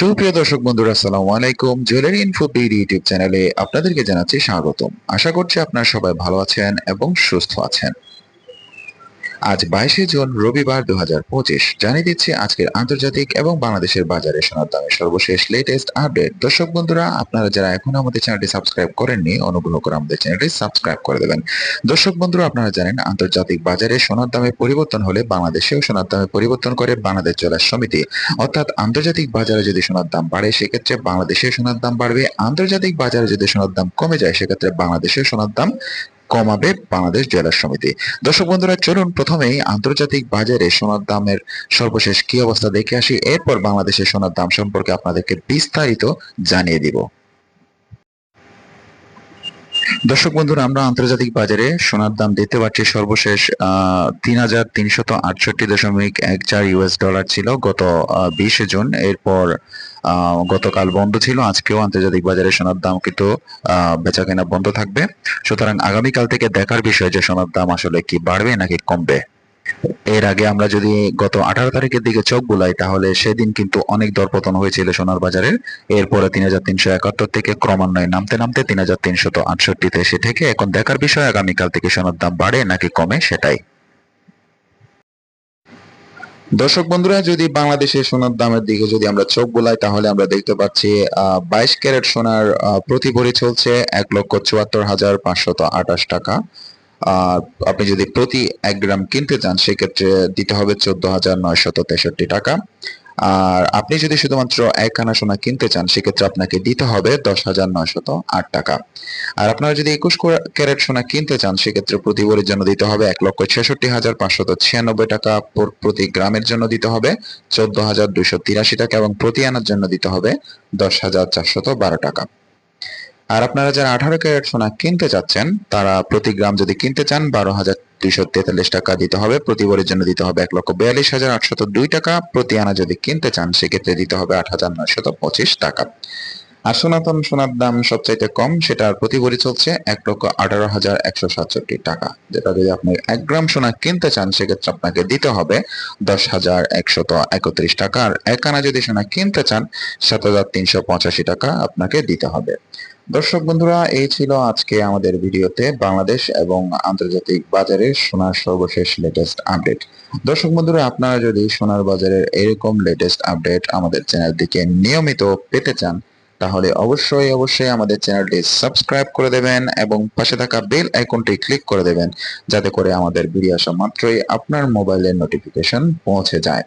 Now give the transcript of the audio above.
সুপ্রিয় দর্শক বন্ধুরা, আসসালামু আলাইকুম। জুয়েলারি ইনফো বিডি ইউটিউব চ্যানেলে আপনাদেরকে জানাচ্ছি স্বাগতম। আশা করছি আপনারা সবাই ভালো আছেন এবং সুস্থ আছেন। আজ বাইশে জুন, রবিবার দু হাজার পঁচিশ। জানিয়ে দিচ্ছি আজকের আন্তর্জাতিক এবং বাংলাদেশের বাজারে সোনার দামের সর্বশেষ লেটেস্ট আপডেট দর্শক বন্ধুরা, আপনারা যারা এখন আমাদের চ্যানেলটি সাবস্ক্রাইব করেননি, অনুগ্রহ করে আমাদের চ্যানেলটি সাবস্ক্রাইব করে দেবেন। দর্শক বন্ধুরা, আপনারা জানেন আন্তর্জাতিক বাজারে সোনার দামে পরিবর্তন হলে বাংলাদেশেও সোনার দামে পরিবর্তন করে বাংলাদেশ জেলার সমিতি। অর্থাৎ আন্তর্জাতিক বাজারে যদি সোনার দাম বাড়ে, সেক্ষেত্রে বাংলাদেশে সোনার দাম বাড়বে। আন্তর্জাতিক বাজারে যদি সোনার দাম কমে যায়, সেক্ষেত্রে বাংলাদেশের সোনার দাম কমাবে বাংলাদেশ জেলার সমিতি। দর্শক বন্ধুরা, চলুন প্রথমেই আন্তর্জাতিক বাজারে সোনার দামের সর্বশেষ কি অবস্থা দেখে আসি। এরপর বাংলাদেশের সোনার দাম সম্পর্কে আপনাদেরকে বিস্তারিত জানিয়ে দিব। দর্শক বন্ধুরা, আমরা আন্তর্জাতিক বাজারে সোনার দাম দেখতে পাচ্ছি সর্বশেষ তিন হাজার তিনশত আটষট্টি দশমিক এক চার ইউএস ডলার ছিল গত বিশে জুন। এরপর গতকাল বন্ধ ছিল। আজকেও আন্তর্জাতিক বাজারে সোনার দাম কিন্তু বেচা কেনা বন্ধ থাকবে। সুতরাং আগামীকাল থেকে দেখার বিষয় যে সোনার দাম আসলে কি বাড়বে নাকি কমবে। এর আগে আমরা যদি গত আঠারো তারিখের দিকে চোখ বুলাই, তাহলে সেদিন কিন্তু অনেক দরপতন হয়েছিল সোনার বাজারের। এরপরে তিন হাজার তিনশো একাত্তর থেকে ক্রমান্বয়ে নামতে নামতে তিন হাজার তিনশত আটষট্টিতে এসে থেকে এখন দেখার বিষয়, আগামীকাল থেকে সোনার দাম বাড়ে নাকি কমে সেটাই। দর্শক বন্ধুরা, যদি বাংলাদেশের সোনার দামের দিকে যদি আমরা চোখ বোলাই, তাহলে আমরা দেখতে পাচ্ছি বাইশ ক্যারেট সোনার প্রতি ভরি চলছে এক লক্ষ চুয়াত্তর হাজার পাঁচশত আঠাশ টাকা। আপনি যদি প্রতি এক গ্রাম কিনতে চান, সেক্ষেত্রে দিতে হবে চোদ্দ হাজার নয়শত তেষট্টি টাকা। আর আপনি যদি শুধুমাত্র এক আনা সোনা কিনতে চান, সেক্ষেত্রে আপনাকে দিতে হবে দশ হাজার নয়শত আট টাকা। আর আপনারা যদি একুশ ক্যারেট সোনা কিনতে চান, সেক্ষেত্রে প্রতি ভরির জন্য দিতে হবে এক লক্ষ ছেষট্টি হাজার পাঁচশত ছিয়ানব্বই টাকা। প্রতি গ্রামের জন্য দিতে হবে চোদ্দ হাজার দুইশো তিরাশি টাকা এবং প্রতি আনার জন্য দিতে হবে দশ হাজার চারশত বারো টাকা। আর আপনারা যারা আঠারো ক্যারেট সোনা কিনতে চাচ্ছেন, তারা প্রতি গ্রাম যদি কিনতে চান, বারো হাজার দুইশো তেতাল্লিশ টাকা দিতে হবে। প্রতি ভরির জন্য দিতে হবে এক লক্ষ বিয়াল্লিশ হাজার আটশত দুই টাকা। প্রতি আনা যদি কিনতে চান, সেক্ষেত্রে দিতে হবে আট হাজার নয়শত পঁচিশ টাকা। আর সনাতন সোনার দাম সবচাইতে কম সেটার প্রতি ভরি চলছে এক লক্ষ আঠারো হাজার একশো সাতষট্টি টাকা। যেটা যদি আপনি এক গ্রাম সোনা কিনতে চান, সেক্ষেত্রে আপনাকে দিতে হবে দশ হাজার একশত একত্রিশ টাকা। আর এক আনা যদি সোনা কিনতে চান, সাত হাজার তিনশো পঁচাশি টাকা আপনাকে দিতে হবে। দর্শক বন্ধুরা, এই ছিল আজকে আমাদের ভিডিওতে বাংলাদেশ এবং আন্তর্জাতিক বাজারে সোনার সর্বশেষ লেটেস্ট আপডেট দর্শক বন্ধুরা, আপনারা যদি সোনার বাজারের এরকম লেটেস্ট আপডেট আমাদের চ্যানেল থেকে নিয়মিত পেতে চান, তাহলে অবশ্যই অবশ্যই আমাদের চ্যানেলটি সাবস্ক্রাইব করে দেবেন এবং পাশে থাকা বেল আইকনটি ক্লিক করে দেবেন, যাতে করে আমাদের ভিডিও আসা মাত্রই আপনার মোবাইলের নোটিফিকেশন পৌঁছে যায়।